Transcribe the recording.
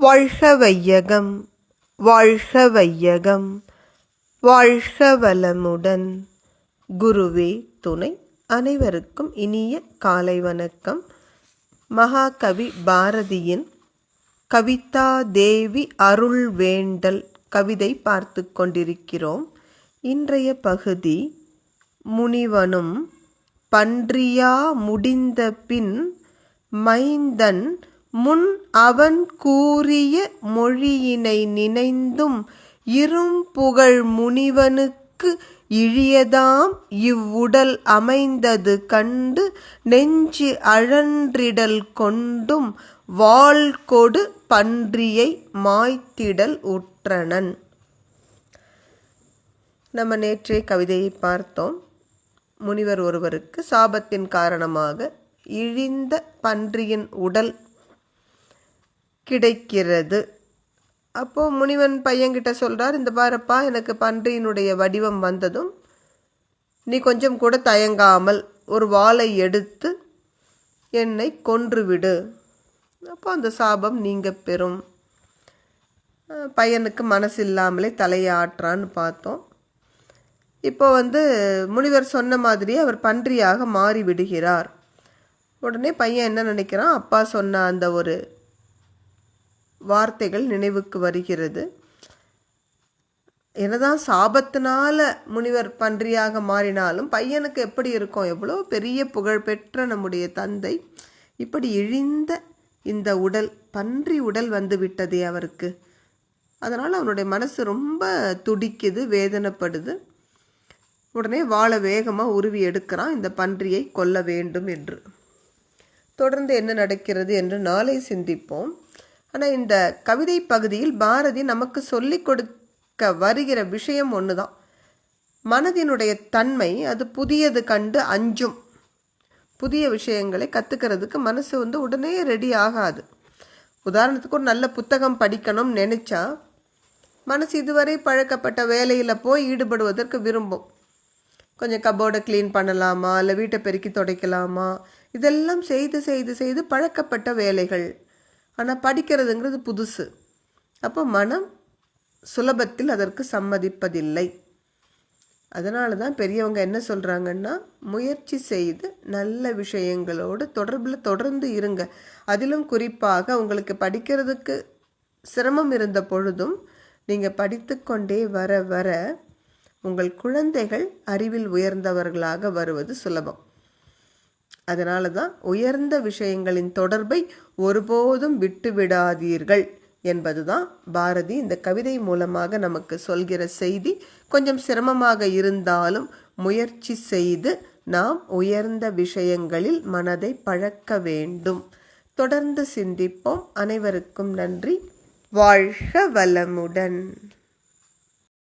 வாழ்க வையகம் வாழ்க வையகம் வாழ்க வளமுடன் குருவே துணை அனைவருக்கும் இனிய காலை வணக்கம். மகாகவி பாரதியின் கவிதா தேவி அருள் வேண்டல் கவிதை பார்த்து கொண்டிருக்கிறோம். இன்றைய பகுதி முனிவனும் பன்றியா முடிந்த பின் மைந்தன் முன் அவன் கூறிய மொழியினை நினைந்தும் இரும்புகழ் முனிவனுக்கு இழியதாம் இவ்வுடல் அமைந்தது கண்டு நெஞ்சு அழன்றிடல் கொண்டும் வாள் கொடு பன்றியை மாய்த்திடல் உற்றனன். நம்ம நேற்றே கவிதையை பார்த்தோம். முனிவர் ஒருவருக்கு சாபத்தின் காரணமாக இழிந்த பன்றியின் உடல் கிடைக்கிறது. அப்போது முனிவன் பையன்கிட்ட சொல்கிறார் இந்த பாருப்பா எனக்கு பன்றியினுடைய வடிவம் வந்ததும் நீ கொஞ்சம் கூட தயங்காமல் ஒரு வாளை எடுத்து என்னை கொன்றுவிடு. அப்போ அந்த சாபம் நீங்க பெறும். பையனுக்கு மனசு இல்லாமலே தலையை பார்த்தோம். இப்போ வந்து முனிவர் சொன்ன மாதிரி அவர் பன்றியாக மாறி விடுகிறார் உடனே பையன் என்ன நினைக்கிறான்? அப்பா சொன்ன அந்த ஒரு வார்த்தைகள் நினைவுக்கு வருகிறது. என்னதான் சாபத்தினால முனிவர் பன்றியாக மாறினாலும் பையனுக்கு எப்படி இருக்கும்? எவ்வளோ பெரிய புகழ்பெற்ற நம்முடைய தந்தை. இப்படி இழிந்த இந்த உடல் பன்றி உடல் வந்து விட்டதே அவருக்கு. அதனால் அவனுடைய மனசு ரொம்ப துடிக்குது வேதனைப்படுது. உடனே வாழை வேகமாக உருவி எடுக்கிறான். இந்த பன்றியை கொல்ல வேண்டும் என்று. தொடர்ந்து என்ன நடக்கிறது என்று நாளை சிந்திப்போம். ஆனால் இந்த கவிதை பகுதியில் பாரதி நமக்கு சொல்லிக் கொடுக்க வருகிற விஷயம் ஒன்று தான் மனதினுடைய தன்மை அது புதியது கண்டு அஞ்சும். புதிய விஷயங்களை கற்றுக்கிறதுக்கு மனசு வந்து உடனே ரெடி ஆகாது. உதாரணத்துக்கு ஒரு நல்ல புத்தகம் படிக்கணும்னு நினச்சா மனசு இதுவரை பழக்கப்பட்ட வேலையில் போய் ஈடுபடுவதற்கு விரும்பும். கொஞ்சம் கபோர்டை க்ளீன் பண்ணலாமா? இல்லை வீட்டை பெருக்கி துடைக்கலாமா? இதெல்லாம் செய்து செய்து செய்து பழக்கப்பட்ட வேலைகள். ஆனால் படிக்கிறதுங்கிறது புதுசு. அப்போ மனம் சுலபத்தில் அதற்கு சம்மதிப்பதில்லை. அதனால தான் பெரியவங்க என்ன சொல்கிறாங்கன்னா முயற்சி செய்து நல்ல விஷயங்களோடு தொடர்பில் தொடர்ந்து இருங்க. அதிலும் குறிப்பாக உங்களுக்கு படிக்கிறதுக்கு சிரமம் இருந்த பொழுதும் நீங்கள் படித்து கொண்டே வர வர உங்கள் குழந்தைகள் அறிவில் உயர்ந்தவர்களாக வருவது சுலபம். அதனால தான் உயர்ந்த விஷயங்களின் தொடர்பை ஒருபோதும் விட்டுவிடாதீர்கள் என்பதுதான் பாரதி இந்த கவிதை மூலமாக நமக்கு சொல்கிற செய்தி. கொஞ்சம் சிரமமாக இருந்தாலும் முயற்சி செய்து நாம் உயர்ந்த விஷயங்களில் மனதை பழக்க வேண்டும். தொடர்ந்து சிந்திப்போம். அனைவருக்கும் நன்றி. வாழ்க வளமுடன்.